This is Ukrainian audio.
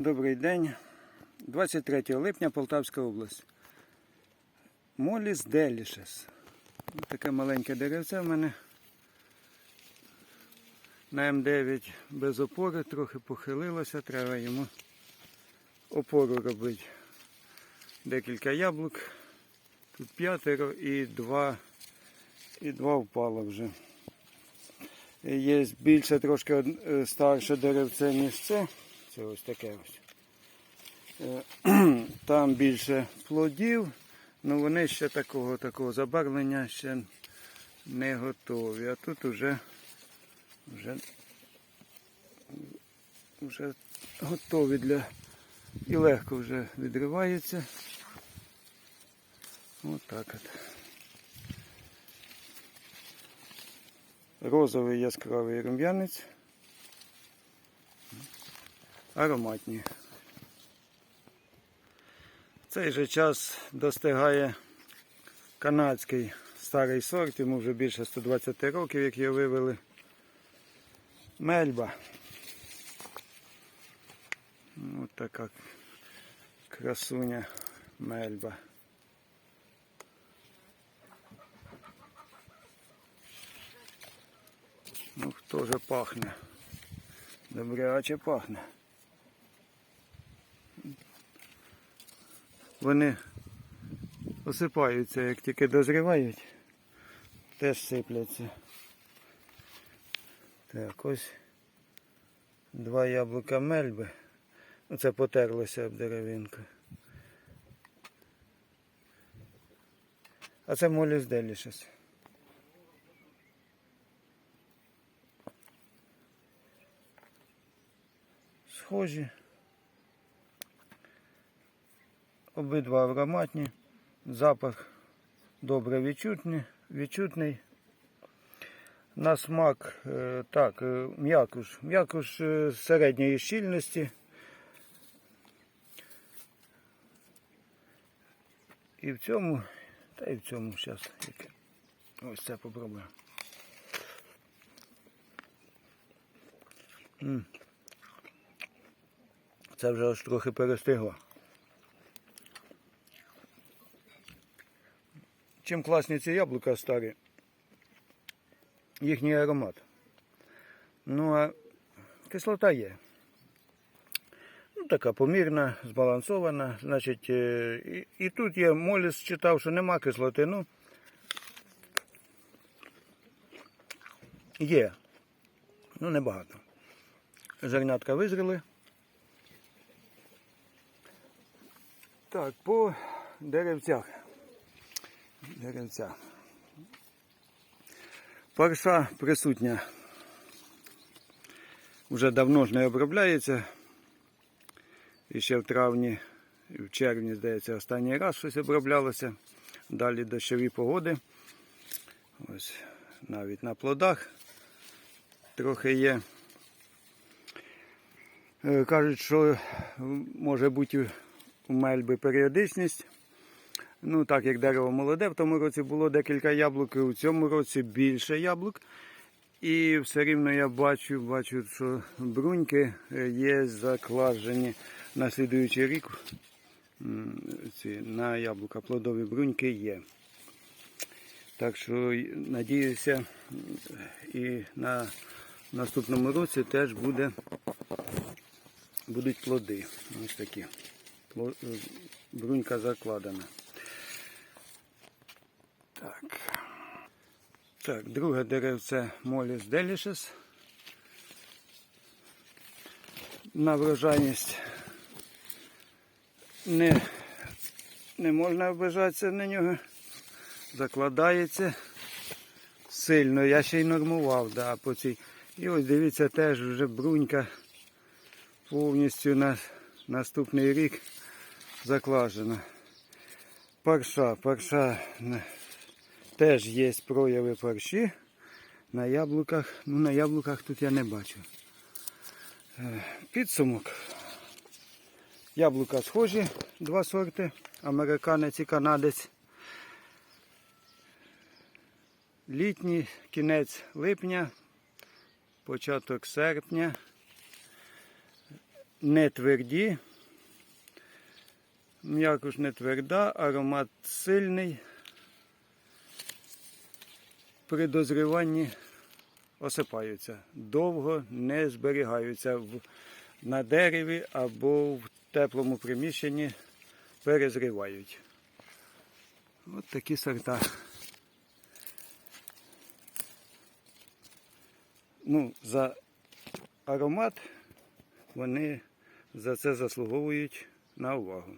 Добрий день. 23 липня Полтавська область. Моліс Делішес. Таке маленьке деревце в мене. На М9 без опори, трохи похилилося, треба йому опору робити. Декілька яблук. Тут п'ятеро і два, і два впало вже. Є більше трошки е, старше деревце, ніж це. Це ось таке ось. Е, Там більше плодів, але вони ще такого такого забарвлення ще не готові. А тут вже, вже, вже готові для і легко вже відриваються. Ось так от. Розовий яскравий рум'янець. Ароматні. В цей же час достигає канадський старий сорт, йому вже більше 120 років, як його вивели. Мельба. Ось така красуня мельба. Ну, хто же пахне? Добряче пахне. Вони осипаються, як тільки дозрівають, теж сипляться. Так, ось два яблука мельби. Оце потерлося об деревинку. А це моліс делішес. Схожі. Обидва ароматні, запах добре відчутний, відчутний. На смак е, так, е, м'якуш. М'якуш е, середньої щільності. І в цьому, та і в цьому зараз. Ось це попробуємо. М. Це вже аж трохи перестигло. Чим класні ці яблука старі, їхній аромат. Ну а кислота є. Ну, така помірна, збалансована. Значить, е, і, і тут є моліс читав, що нема кислоти. Ну, є. Ну, небагато. Зернятка визріли. Так, по деревцях. Деревця. Парша присутня. Вже давно ж не обробляється. І ще в травні, і в червні, здається, останній раз щось оброблялося. Далі дощові погоди. Ось навіть на плодах трохи є. Е, Кажуть, що може бути у мельби періодичність. Ну, так як дерево молоде, в тому році було декілька яблук, і у цьому році більше яблук. І все рівно я бачу, бачу, що бруньки е, є закладені на слідуючий рік. Ці, на яблука плодові бруньки є. Так що надіюся, і на наступному році теж буде, будуть плоди. Ось такі. Е, Брунька закладена. Так. Так, друге деревце Моліс Делішес. На врожайність не, не можна обижатися на нього. Закладається сильно. Я ще й нормував, да, по цій. І ось дивіться, теж вже брунька повністю на наступний рік закладена. Парша, парша теж є прояви парші. На яблуках, ну на яблуках тут я не бачу. Е, Підсумок. Яблука схожі, два сорти, американець і канадець. Літній кінець липня, початок серпня. не тверді. М'якуш не тверда, аромат сильний. При дозріванні осипаються. Довго не зберігаються в, на дереві або в теплому приміщенні перезрівають. От такі сорта. Ну, за аромат вони за це заслуговують на увагу.